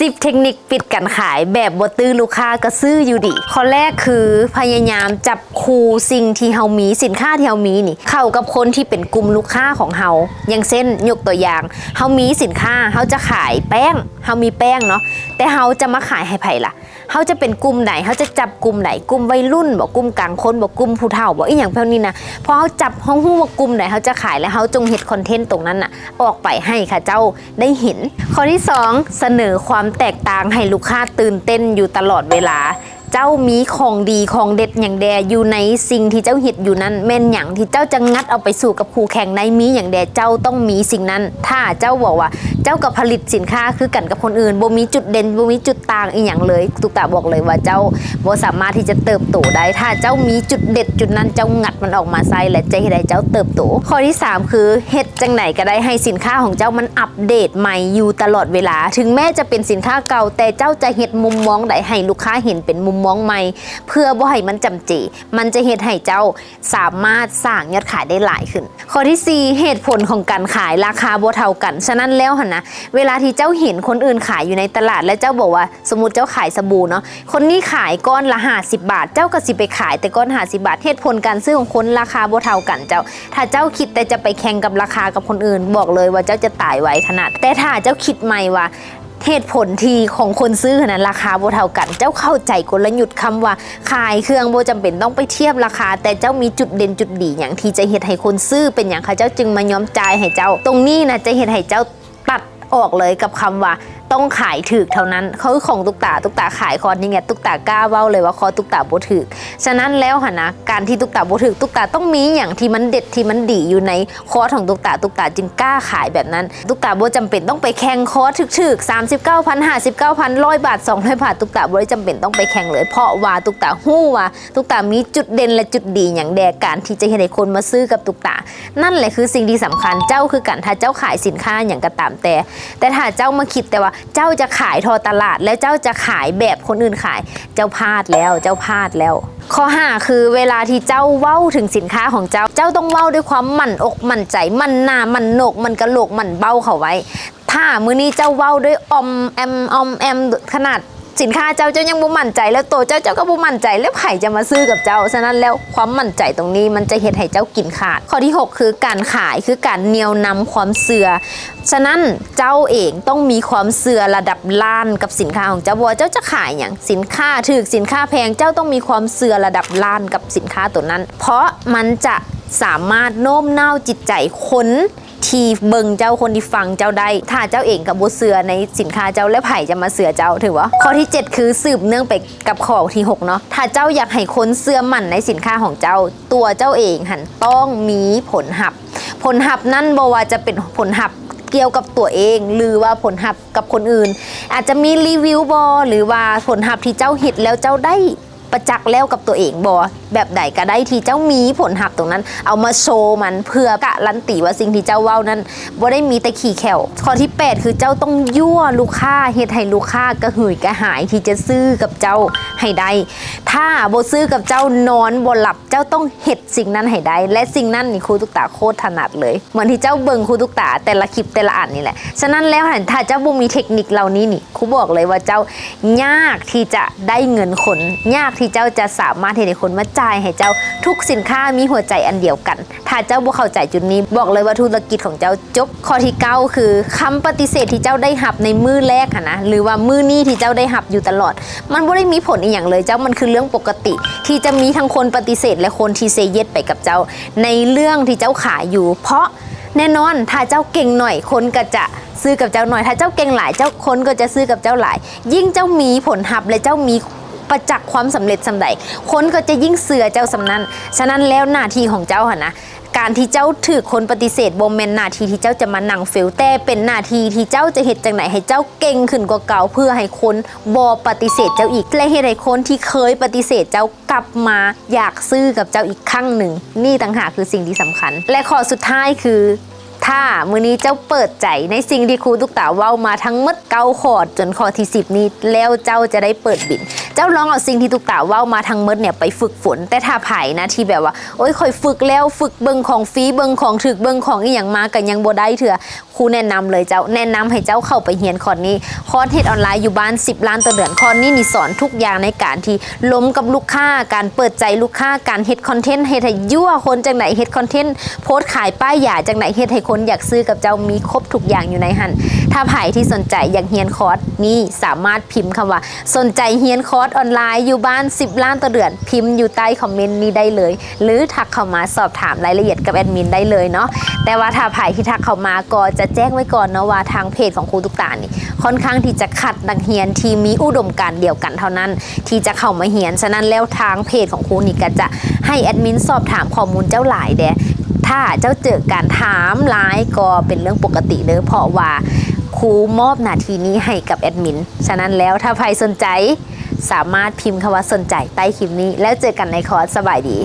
10 เทคนิคปิดการขายแบบบ่ตื้อลูกค้าก็ซื้ออยู่ดี ข้อแรกคือพยายามจับคูสิ่งที่เฮามีสินค้าที่เฮามีนี่ เข้ากับคนที่เป็นกลุ่มลูกค้าของเฮาอย่างเช่นยกตัวอย่างเฮามีสินค้าเฮาจะขายแป้งเฮามีแป้งเนาะแต่เฮาจะมาขายให้ไผ่ล่ะ เขาจะเป็นกลุ่มไหนเขาจะจับกลุ่มไหนกลุ่มวัยรุ่นบอกกลุ่มกลางคนบอกกลุ่มผู้เฒ่าบอกอีหยังพวกนี้นะพอเขาจับห้องหู้ว่ากลุ่มไหนเขาจะขายแล้วเขาจงเห็ดคอนเทนต์ตรงนั้นน่ะ ออกไปให้ค่ะเจ้าได้เห็นข้อที่สองเสนอความแตกต่างให้ลูกค้าตื่นเต้นอยู่ตลอดเวลา เจ้ามีของดีของเด็ดอย่างแดอยู่ในสิ่งที่เจ้าเห็ดอยู่นั้นแม่นอย่างที่เจ้าจะงัดเอาไปสู่กับคู่แข่งในมีอย่างแดเจ้าต้องมีสิ่งนั้น ถ้าเจ้าบอกว่า เจ้ากับผลิตสินค้าคือกันกับคนอื่นบ่มีจุดเด่นบ่มีจุดต่างอีหยังเลยตุกตาบอกเลยว่าเจ้าบ่สามารถที่จะเติบโตได้ ถ้าเจ้ามีจุดเด็ดจุดนั้นเจ้างัดมันออกมาใส่และจะเฮ็ดให้เจ้าเติบโตข้อที่ 3 คือเฮ็ดจังไหนก็ได้ให้สินค้าของเจ้ามันอัปเดตใหม่อยู่ตลอดเวลา ถึงแม้จะเป็นสินค้าเก่าแต่เจ้าจะเฮ็ดมุมมองใดให้ลูกค้าเห็นเป็นมุมมองใหม่ เพื่อบ่ให้มันจำเจ มันจะเฮ็ดให้เจ้าสามารถสร้างยอดขายได้หลายขึ้น ข้อที่ 4 เหตุผลของการขายราคาบ่เท่ากัน ฉะนั้นแล้วหั่นนะเวลาที่เจ้าเห็นคนอื่นขายอยู่ในตลาด และเจ้าบอกว่าสมมติเจ้าขายสบู่เนาะคนนี้ขายก้อนละ50บาท เจ้าก็สิไปขายแต่ก้อน50บาทเหตุผลการซื้อของคนราคาบ่เท่ากันเจ้า ถ้าเจ้าคิดแต่จะไปแข่งกับราคากับคนอื่น บอกเลยว่าเจ้าจะตายไวขนาด แต่ถ้าเจ้าคิดใหม่ว่า เหตุผลทีของคนซื้อนั้นราคาบ่เท่ากัน เจ้าเข้าใจกลยุทธ์คำว่าขายเครื่องบ่จำเป็นต้องไปเทียบราคา แต่เจ้ามีจุดเด่นจุดดีอย่างที่จะเหตุให้คนซื้อเป็นอย่างเขาเจ้าจึงมายอมจ่ายให้เจ้า ตรงนี้นะจะเหตุให้เจ้าตัดออกเลยกับคำว่าต้องขายถือเท่านั้นเขาของตุกตาตุกตาขายคอนนี่ไงตุกตากล้าเว้าเลยว่าคอตุกตาบ่ถือฉะนั้นแล้วหนนะการที่ตุกตาบ่ถือตุกตาต้องมีอย่างที่มันเด็ดที่มันดีอยู่ในคอร์สของตุกตาตุกตาจึงกล้าขายแบบนั้น ตุกตาบ่จำเป็นต้องไปแข่งคอร์สถึกๆ39,000 59,000 100บาท200บาทตุกตาบ่ได้จำเป็นต้องไปแข่งเลย เพราะว่าตุกตาฮู้ว่าตุกตามีจุดเด่นและจุดดีอย่างแดการที่จะเฮ็ดให้คนมาซื้อกับตุกตา นั่นแหละคือสิ่งที่สำคัญเจ้าคือกันถ้าเจ้าขายสินค้าอย่างกระตามแต่ แต่ถ้าเจ้ามาคิดแต่ว่าเจ้าจะขายทอตลาด แล้วเจ้าจะขายแบบคนอื่นขาย เจ้าพลาดแล้วเจ้าพลาดแล้ว ข้อ5คือเวลาที่เจ้าเว้าถึงสินค้าของเจ้าเจ้าต้องเว้าด้วยความมั่นอกมั่นใจมั่นหน้ามั่นโหนกมั่นกระโหลกมั่นเบ้าเขาไว้ ถ้ามื้อนี้เจ้าเว้าด้วยอมแอมอมแอมขนาด สินค้าเจ้าเจ้ายังบ่มั่นใจ แล้วตัวเจ้าเจ้าก็บ่มั่นใจแล้วไผจะมาซื้อกับเจ้า ฉะนั้นแล้วความมั่นใจตรงนี้มันจะเฮ็ดให้เจ้ากินขาด ข้อที่ 6 คือการขายคือการเนียวนำความเสื่อฉะนั้นเจ้าเองต้องมีความเสื่อระดับล้านกับสินค้าของเจ้าบัวเจ้าจะขายอย่างสินค้าถูกสินค้าแพงเจ้าต้องมีความเสื่อระดับล้านกับสินค้าตัวนั้น เพราะมันจะสามารถโน้มน้าวจิตใจคน ที่เบิงเจ้าคนที่ฟังเจ้าได้ถ้าเจ้าเองกับบเสือในสินค้าเจ้าและไผ่จะมาเสือเจ้าถือว่าข้อที่ 7 คือสืบเนื่องไปกับข้อที่6เนาะถ้าเจ้าอยากให้คนเสื่อมั่นในสินค้าของเจ้าตัวเจ้าเองหันต้องมีผลหับ ผลหับนั่นบอกว่าจะเป็นผลหับเกี่ยวกับตัวเอง หรือว่าผลหับกับคนอื่น อาจจะมีรีวิวบอหรือว่าผลหับที่เจ้าเห็ดแล้วเจ้าได้ ประจักษ์แล้วกับตัวเองบอแบบใดก็ได้ที่เจ้ามีผลหับตรงนั้น เอามาโชว์มันเพื่อกะลันตีว่าสิ่งที่เจ้าเว้านั้นบ่ได้มีแต่ขี่แขวข้อที่ 8 คือเจ้าต้องยั่วลูกค้าเฮ็ดให้ลูกค้ากระหืดกระหายที่จะซื้อกับเจ้าให้ได้ถ้าบ่ซื้อกับเจ้านอนบ่หลับเจ้าต้องเฮ็ดสิ่งนั้นให้ได้ และสิ่งนั้นนี่ครูตุกตาโคตรถนัดเลย เหมือนที่เจ้าเบิ่งครูตุกตาแต่ละคลิปแต่ละอันนี่แหละฉะนั้นแล้วถ้าเจ้าบ่มีเทคนิคเหล่านี้นี่ครูบอกเลยว่าเจ้ายากที่จะได้เงินคนยากที่เจ้าจะสามารถเฮ็ดให้คนมาจ่ายให้เจ้าทุกสินค้ามีหัวใจอันเดียวกัน ถ้าเจ้าบ่เข้าใจจุดนี้ บอกเลยว่าธุรกิจของเจ้าจบข้อที่เก้าคือคำปฏิเสธที่เจ้าได้หับในมือแรกอะนะหรือว่ามือนี้ที่เจ้าได้หับอยู่ตลอด มันบ่ได้มีผลอีหยังเลยเจ้ามันคือเรื่องปกติ ที่จะมีทั้งคนปฏิเสธ และคนที่เซเยสไปกับเจ้า ในเรื่องที่เจ้าขายอยู่ เพราะแน่นอนถ้าเจ้าเก่งหน่อยคนก็จะซื้อกับเจ้าหน่อย ถ้าเจ้าเก่งหลายเจ้าคนก็จะซื้อกับเจ้าหลาย ยิ่งเจ้ามีผลหับและเจ้ามี ประจักษ์ความสำเร็จสำใดคนก็จะยิ่งเสือเจ้าสำนั้น ฉะนั้นแล้วหน้าที่ของเจ้าหนนะการที่เจ้าถือคนปฏิเสธบ่แม่นหน้าที่ที่เจ้าจะมานั่งเฟลแต่เป็นหน้าที่ที่เจ้าจะเฮ็ดจังไหนให้เจ้าเก่งขึ้นกว่าเก่าเพื่อให้คนบ่ปฏิเสธเจ้าอีกและเฮ็ดให้คนที่เคยปฏิเสธเจ้ากลับมาอยากซื้อกับเจ้าอีกครั้งหนึ่ง นี่ต่างหากคือสิ่งที่สำคัญ และข้อสุดท้ายคือถ้ามือนี้เจ้าเปิดใจในสิ่งที่ครูตุกตาเว้ามาทั้งหมดเก้าขอดจนข้อที่ 10 นี้แล้วเจ้าจะได้เปิดบิน เจ้าลองเอาสิ่งที่ตุกตาเว้ามาทั้งหมดเนี่ยไปฝึกฝน แต่ถ้าไผ่นะที่แบบว่า โอ้ยคอยฝึกแล้วฝึกเบิงของฟีเบิงของถึกเบิงของอีหยังมากันยังบ่ได้เถื่อครูแนะนำเลยเจ้าแนะนำให้เจ้าเข้าไปเรียนคอร์สนี้คอร์สเฮ็ดออนไลน์อยู่บ้าน 10 ล้านต่อเดือนคอร์สนี้นี่สอนทุกอย่างในการที่ล้มกับลูกค้าการเปิดใจลูกค้าการเฮ็ดคอนเทนต์เฮ็ดให้ยั่วคนจังไหนเฮ็ดคอนเทนต์โพสต์ขายป้ายยาจังไหนเฮ็ดให้คนอยากซื้อกับเจ้ามีครบทุกอย่างอยู่ในหันถ้าไผ่ที่สนใจอยากเรียนคอร์สนี้สามารถพิมพ์คำว่า สนใจเรียนคอร์สออนไลน์อยู่บ้าน 10 ล้านต่อเดือน พิมพ์อยู่ใต้คอมเมนต์นี้ได้เลย หรือทักเข้ามาสอบถามรายละเอียดกับแอดมินได้เลยเนาะแต่ว่าถ้าไผ่ที่ทักเข้ามาก็จะแจ้งไว้ก่อนเนาะว่าทางเพจของครูตุกตานี่ค่อนข้างที่จะคัดนักเรียนที่มีอุดมการเดียวกันเท่านั้น ที่จะเข้ามาเรียนฉะนั้นแล้วทางเพจของครูนี่ก็จะให้แอดมินสอบถามข้อมูลเจ้าหลายแดถ้าเจ้าเจอการถามหลายก็เป็นเรื่องปกติเด้อเพราะว่าครูมอบหน้าที่นี้ให้กับแอดมิน ฉะนั้นแล้วถ้าใครสนใจ สามารถพิมพ์คำว่าสนใจใต้คลิปนี้ แล้วเจอกันในคอร์สสบายดี